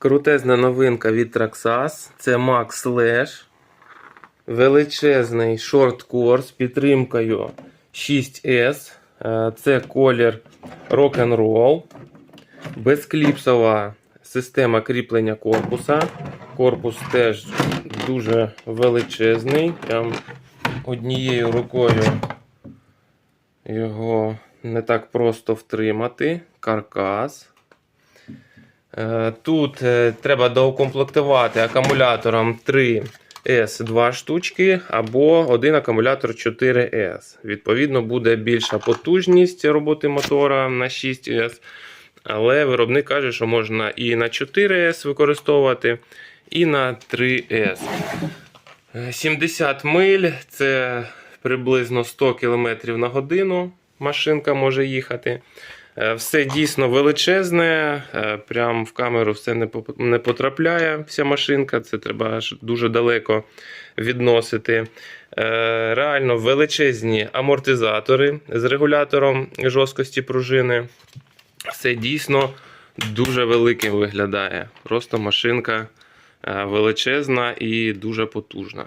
Крутезна новинка від Traxas. Це Max Slash. Величезний шорткор з підтримкою 6S. Е, Це колір Rock'n'Roll. Безкліпсова система кріплення корпуса. Корпус теж дуже величезний. Прям однією рукою його не так просто втримати. Каркас. Е, Тут е, треба доукомплектувати акумулятором 3 s 2 штучки або один акумулятор 4S. Відповідно, буде більша потужність роботи мотора на 6S. Але виробник каже, що можна і на 4S використовувати, і на 3S. Е, 70 миль це приблизно 100 км на годину. Машинка може їхати. Е, Все дійсно величезне, е, прям в камеру все не потрапляє. Вся машинка, це треба дуже далеко відносити. Е, Реально величезні амортизатори з регулятором жорсткості пружини. Все дійсно дуже великим виглядає. Просто машинка величезна і дуже потужна.